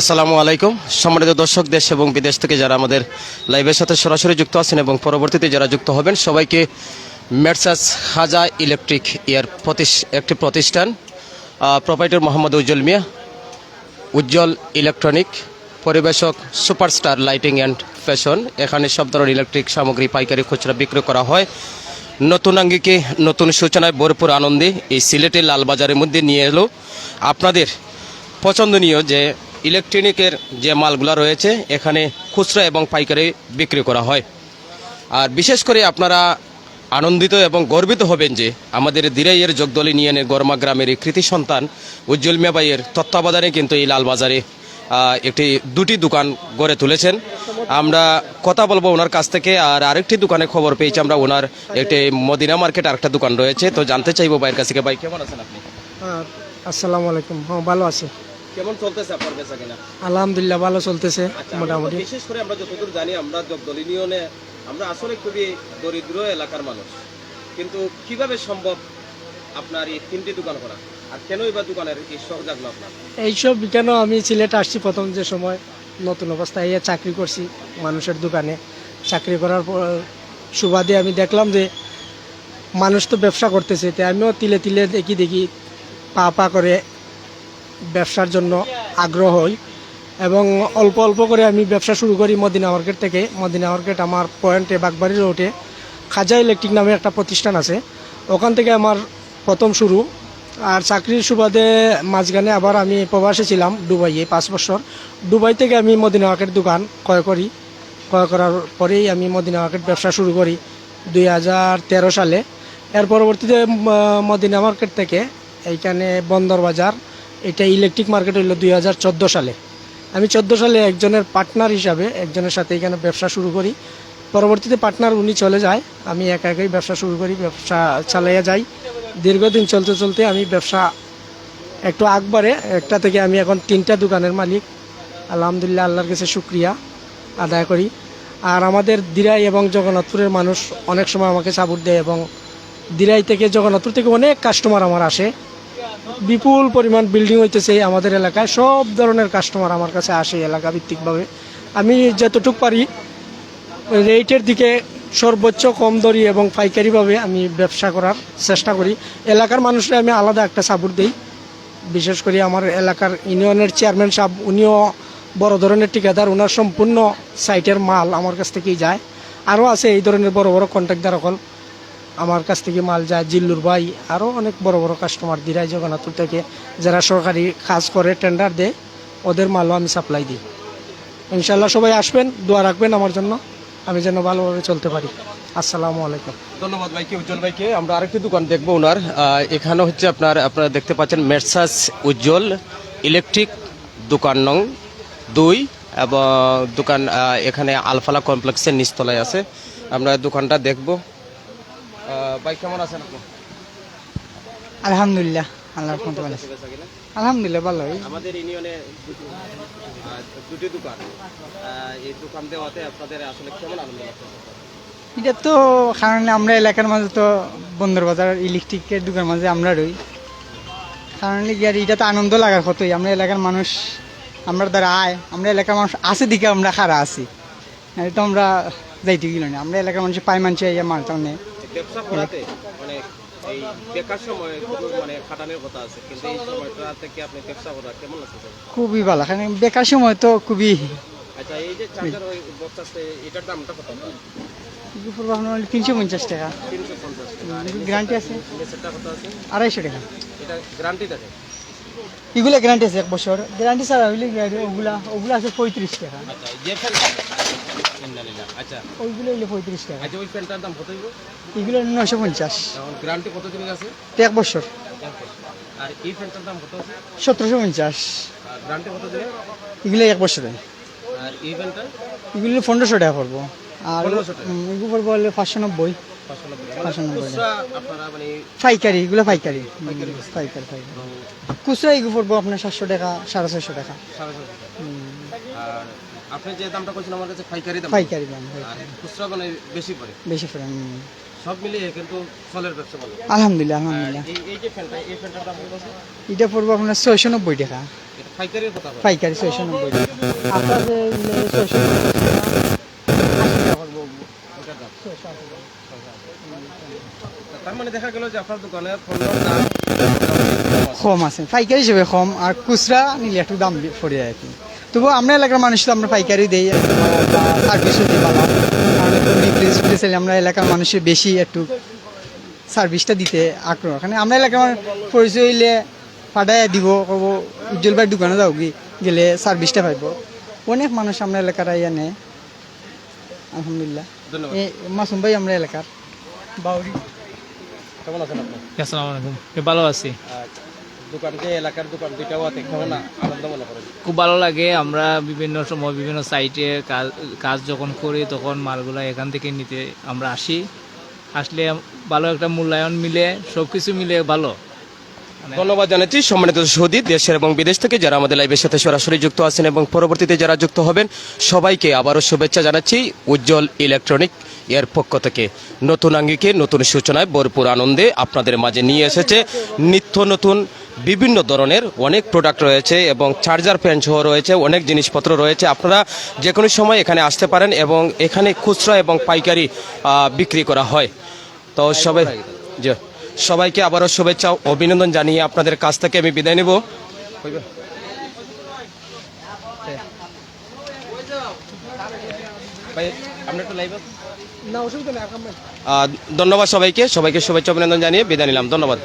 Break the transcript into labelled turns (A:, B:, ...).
A: আসসালামু আলাইকুম। সম্মানিত দর্শক, দেশ এবং বিদেশ থেকে যারা আমাদের লাইভের সাথে সরাসরি যুক্ত আছেন এবং পরবর্তীতে যারা যুক্ত হবেন, সবাইকে মেটসাস হাজা ইলেকট্রিক ইয়ার একটি প্রতিষ্ঠান প্রোপাইটার মোহাম্মদ উজ্জ্বল মিয়া, উজ্জ্বল ইলেকট্রনিক পরিবেশক, সুপারস্টার লাইটিং অ্যান্ড ফ্যাশন। এখানে সব ধরনের ইলেকট্রিক সামগ্রী, পাইকারি খুচরা বিক্রি করা হয়। নতুন আঙ্গিকে নতুন সূচনায় ভরপুর আনন্দে এই সিলেটের লালবাজারের মধ্যে নিয়ে এলো। আপনাদের পছন্দনীয় যে ইলেকট্রনিকের যে মালগুলো রয়েছে, এখানে খুচরা এবং পাইকারি বিক্রি করা হয়। আর বিশেষ করে আপনারা আনন্দিত এবং গর্বিত হবেন যে আমাদের দিরাইয়ের জগদল ইউনিয়নের গরমা গ্রামের এই কৃতি সন্তান উজ্জ্বল মিয়াবাইয়ের তত্ত্বাবধানে কিন্তু এই লালবাজারে একটি দুটি দোকান গড়ে তুলেছেন। আমরা কথা বলব ওনার কাছ থেকে, আর আরেকটি দোকানে খবর পেয়েছি আমরা, ওনার একটি মদিনা মার্কেট আরেকটা দোকান রয়েছে। তো জানতে চাইব ভাইয়ের কাছ থেকে, ভাই, কেমন আছেন আপনি?
B: আসসালামু আলাইকুম। হ্যাঁ ভালো আছি।
A: কেমন চলতেছে আপনার বেচা কিনা?
B: আলহামদুলিল্লাহ ভালো চলতেছে মোটামুটি।
A: বিশেষ করে আমরা যতদূর জানি আমরা জগদল ইউনিয়নে আমরা আসলে খুবই দরিদ্র এলাকার মানুষ। কিন্তু কীভাবে সম্ভব আপনার এই তিনটি দোকান করা? আর কেনই বা দোকানের এই শখ জাগলো আপনার?
B: এইসব কেন আমি সিলেট আসছি প্রথম যে সময় নতুন অবস্থায় চাকরি করছি মানুষের দোকানে। চাকরি করার পর সুবাদে আমি দেখলাম যে মানুষ তো ব্যবসা করতেছে তাই আমিও তিলে তিলে দেখি দেখি পা পা করে ব্যবসার জন্য আগ্রহ হই এবং অল্প অল্প করে আমি ব্যবসা শুরু করি মদিনা মার্কেট থেকে। মদিনা মার্কেট আমার পয়েন্টে বাগবাড়ি রোডে। খাজা ইলেকট্রিক নামে একটা প্রতিষ্ঠান আছে। ওখান থেকে আমার প্রথম শুরু। আর চাকরির সুবাদে মাঝখানে আবার আমি প্রবাসে ছিলাম দুবাইয়ে পাঁচ বছর। দুবাই থেকে আমি মদিনা মার্কেট দোকান ক্রয় করি। ক্রয় করার পরেই আমি মদিনা মার্কেট ব্যবসা শুরু করি দুই হাজার তেরো সালে। এর পরবর্তীতে মদিনা মার্কেট থেকে এইখানে বন্দর বাজার এটা ইলেকট্রিক মার্কেট হইল দুই হাজার চোদ্দ সালে। আমি চোদ্দ সালে একজনের পার্টনার হিসাবে একজনের সাথে এখানে ব্যবসা শুরু করি। পরবর্তীতে পার্টনার উনি চলে যায়, আমি একা একাই ব্যবসা শুরু করি, ব্যবসা চালাইয়া যাই। দীর্ঘদিন চলতে চলতে আমি ব্যবসা একটু আকবারে, একটা থেকে আমি এখন তিনটা দোকানের মালিক। আলহামদুলিল্লাহ, আল্লাহর কাছে শুক্রিয়া আদায় করি। আর আমাদের দিরাই এবং জগন্নাথপুরের মানুষ অনেক সময় আমাকে সাপোর্ট দেয় এবং দিরাই থেকে জগন্নাথপুর থেকে অনেক কাস্টমার আমার আসে। বিপুল পরিমাণ বিল্ডিং হইতেছে আমাদের এলাকায়। সব ধরনের কাস্টমার আমার কাছে আসে এলাকা ভিত্তিকভাবে। আমি যতটুক পারি রেটের দিকে সর্বোচ্চ কম দরি এবং পাইকারিভাবে আমি ব্যবসা করার চেষ্টা করি। এলাকার মানুষরা আমি আলাদা একটা সাপোর্ট দিই। বিশেষ করে আমার এলাকার ইউনিয়নের চেয়ারম্যান সাহেব, উনিও বড় ধরনের ঠিকাদার ওনার সম্পূর্ণ সাইটের মাল আমার কাছ থেকেই যায়। আরও আছে এই ধরনের বড় বড় কন্ট্রাক্টর সকল আমার কাছ থেকে মাল যায়, জিল্লুর ভাই আরও অনেক বড় বড় কাস্টমার দিরাই জগন্নাথপুর থেকে। যারা সরকারি কাজ করে টেন্ডার দেয়, ওদের মালও আমি সাপ্লাই দিই। ইনশাল্লাহ সবাই আসবেন, দোয়া রাখবেন আমার জন্য। আমি যেন ভালোভাবে চলতে পারি। আসসালামু আলাইকুম।
A: ধন্যবাদ ভাইকে, উজ্জ্বল ভাইকে। আমরা আরেকটি দোকান দেখব ওনার। এখানে হচ্ছে আপনার, আপনারা দেখতে পাচ্ছেন মেরসাস উজ্জ্বল ইলেকট্রিক দোকান নং দুই এবং দোকান এখানে আলফালা কমপ্লেক্সের নিচতলায় আছে। আমরা দোকানটা দেখব। ভাই কেমন আছেন আপনি?
C: আলহামদুলিল্লাহ আল্লাহ রহমতে ভালো আছে। আলহামদুলিল্লাহ ভালোই
A: আমাদের ইউনিয়নে দুটি দোকান। এই দোকান দেওয়াতে আপনাদের আসলে কেমন আনন্দ লাগছে?
C: এটা তো কারণ আমরা এলাকার মাঝে তো বন্দর বাজার ইলেকট্রিকের দোকান মাঝে আমরা রই। কারণ কি আর এটা তো আনন্দ লাগার কতই আমরা এলাকার মানুষ আমরা দ্বারা আয় আমরা এলাকার মানুষ আছে দিকে আমরা খারা আছি। তো আমরা যাইতে গেল না। আমরা এলাকার মানুষ পাই মানুষ এই মালটা নেই।
A: ব্যবসা করাতে মানে এই বেকার সময় মানে খাটানোর কথা আছে কিন্তু এই সময়টা থেকে আপনি ব্যবসা করা কেমন লাগছে
C: খুবই ভালো কারণ বেকার সময় তো খুবই
A: আচ্ছা এই যে চার্জার ওই বক্স আছে এটার দামটা কত?
C: তিনশো পঞ্চাশ টাকা। গ্যারান্টি আছে।
A: আছে?
C: আড়াইশো টাকা।
A: এটা গ্যারান্টি থাকে?
C: এগুলো গ্যারান্টি আছে এক বছর। গ্যারান্টি ছাড়া হইলে ওগুলা আছে পঁয়ত্রিশ টাকা।
A: আচ্ছা।
C: ওইগুলো হইলে পঁয়ত্রিশ টাকা।
A: আচ্ছা ওই ফ্যানটার দাম কত হইব?
C: এগুলো নশো পঞ্চাশ।
A: গ্যারান্টি কত দিন আছে?
C: এক বছর।
A: আর এই ফ্যানটার দাম কত আছে?
C: সতেরোশো পঞ্চাশ।
A: গ্যারান্টি কত দিনে
C: এগুলো এক বছরে
A: আর এই ফ্যানটা
C: এগুলো পনেরোশো টাকা পড়ব। আর
A: 1500 টাকা।
C: উম, এগুলো পড়ব হলে পাঁচশো নব্বই।
A: মানে
C: পাইকারি এগুলো পাইকারি। হুম, পাইকারি পাইকারি। খুচরা এগুলো পড়ব আপনার সাতশো টাকা সাড়ে ছয়শো টাকা।
A: আপনি যে দামটা করছেন আমার কাছে পাইকারি দাম।
C: পাইকারি দাম
A: খুচরা মানে বেশি পড়ে।
C: বেশি পড়ে
A: সব মিলিয়ে কিন্তু ফলের ব্যবসা ভালো
C: আলহামদুলিল্লাহ আলহামদুলিল্লাহ।
A: এই যে ফ্যানটা এই ফ্যানটার দাম কত আছে?
C: এটা পড়ব আপনার ছয়শো নব্বই টাকা।
A: এটা পাইকারির কথা
C: পাইকারি ছয়শো নব্বই টাকা। আপনার যে ছয়শো
A: ওটার দাম। তার মানে দেখা গেল যে আপনার দোকানের পণ্যের দাম
C: কম আছে। পাইকারি হিসেবে কম আর খুচরা নিলে একটু দাম পড়ে যায় আর কি। তবু আমরা এলাকার মানুষ তো আমরা পাইকারি দিই। সার্ভিসও দিই ভালো কারণ আমরা এলাকার মানুষের বেশি একটু সার্ভিসটা দিতে আগ্রহ। কারণ আমরা এলাকার মানুষ পরিচয় হইলে পাঠায় দিব কব উজ্জ্বল ভাই দোকানে যাও কি গেলে সার্ভিসটা পাইব। অনেক মানুষ আমরা এলাকার ইয়া নেয় আলহামদুলিল্লাহ।
A: ধন্যবাদ।
C: এই মাসুম ভাই আমরা এলাকার। বাউরি।
A: কেমন আছেন আপনি?
D: আসসালামু আলাইকুম। ভালো আছি।
A: আর দোকান যে এলাকার দোকান দুইটাও আছে না আনন্দ মনে করেন?
D: খুব ভালো লাগে আমরা বিভিন্ন সময় বিভিন্ন সাইটে কাজ কাজ যখন করি তখন মালগুলো এখান থেকে নিতে আমরা আসি। আসলে ভালো একটা মূল্যায়ন মিলে সব কিছু মিলে ভালো।
A: ধন্যবাদ জানাচ্ছি সম্মানিত সৌদি দেশের এবং বিদেশ থেকে যারা আমাদের লাইভের সাথে সরাসরি যুক্ত আছেন এবং পরবর্তীতে যারা যুক্ত হবেন সবাইকে আবারও শুভেচ্ছা জানাচ্ছি উজ্জ্বল ইলেকট্রনিক এর পক্ষ থেকে। নতুন আঙ্গিকে নতুন সূচনায় ভরপুর আনন্দে আপনাদের মাঝে নিয়ে এসেছে নিত্য নতুন বিভিন্ন ধরনের অনেক প্রোডাক্ট রয়েছে এবং চার্জার ফ্যান সহ রয়েছে অনেক জিনিসপত্র রয়েছে। আপনারা যে কোনো সময় এখানে আসতে পারেন এবং এখানে খুচরা এবং পাইকারি বিক্রি করা হয়। তো সবাই সবাইকে আবারও শুভেচ্ছা অভিনন্দন জানিয়ে আপনাদের কাছ থেকে আমি বিদায় নেব। ধন্যবাদ সবাইকে। সবাইকে শুভেচ্ছা অভিনন্দন জানিয়ে বিদায় নিলাম। ধন্যবাদ।